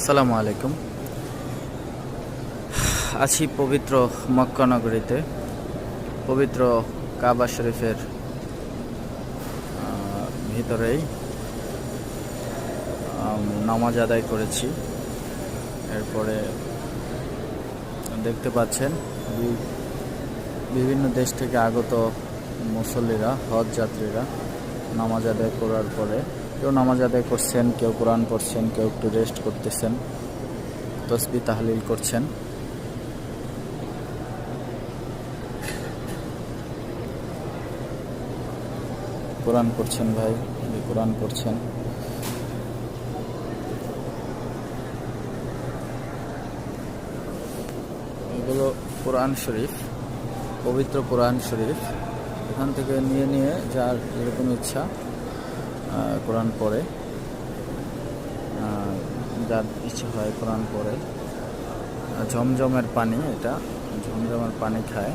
আসসালামু আলাইকুম। আছি পবিত্র মক্কা নগরীতে, পবিত্র কাবা শরীফের ভিতরেই নামাজ আদায় করেছি। এরপরে দেখতে পাচ্ছেন বিভিন্ন দেশ থেকে আগত মুসল্লিরা, হজ যাত্রীরা নামাজ আদায় করার পরে কেউ নামাজ আদায় করছেন, কেউ কোরআন পড়ছেন, কেউ একটু রেস্ট করতেছেন, তসবি তাহলিল করছেন। কোরআন পড়ছেন ভাই কোরআন পড়ছেন। এগুলো কোরআন শরীফ, পবিত্র কোরআন শরীফ। এখান থেকে নিয়ে নিয়ে যার যেরকম ইচ্ছা। কোরআন পড়ে। যার ইচ্ছে হয় কোরআন পড়ে। ঝমঝমের পানি এটা। ঝমঝমের পানি খায়।